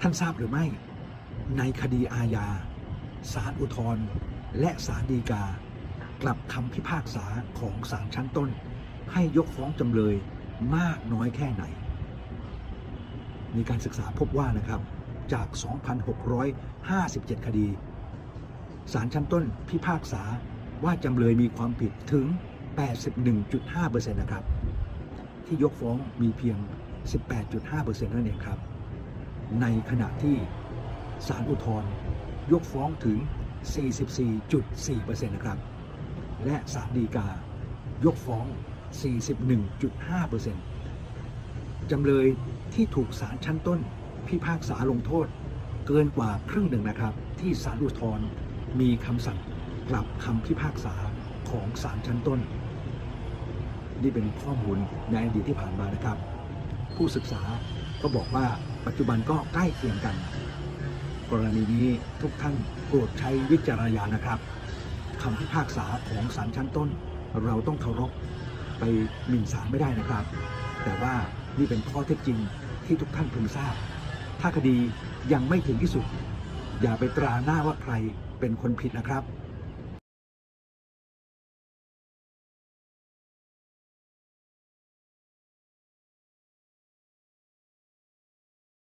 ท่านทราบหรือไม่ ในคดีอาญาศาลอุทธรณ์และศาลฎีกา กลับคำพิพากษาของศาลชั้นต้น ให้ยกฟ้องจำเลยมากน้อยแค่ไหน มีการศึกษาพบว่านะครับจาก 2,657 คดี ศาลชั้นต้นพิพากษาว่าจำเลยมีความผิดถึง 81.5%นะครับ ที่ยกฟ้องมีเพียง 18.5%นั่นเองครับ ในขณะที่ศาลอุทธร์ยกฟ้องถึง 44.4%นะครับ และศาลฎีกายกฟ้อง 41.5%จำเลยที่ถูกศาลชั้นต้น พิพากษาลงโทษ เกินกว่าครึ่งหนึ่งนะครับ ที่ศาลอุทธร์มีคำสั่งกลับคำพิพากษาของศาลชั้นต้น นี่เป็นข้อมูลในอดีตที่ผ่านมานะครับ ผู้ศึกษา ก็บอกว่าปัจจุบันก็ใกล้เคียงกัน กรณีนี้ทุกท่านโปรดใช้วิจารณญาณนะครับคำพิพากษาของศาลชั้นต้น เราต้องเคารพไปหมิ่นศาลไม่ได้นะครับ แต่ว่านี่เป็นข้อเท็จจริงที่ทุกท่านพึงทราบ ถ้าคดียังไม่ถึงที่สุด อย่าไปตราหน้าว่าใครเป็นคนผิดนะครับ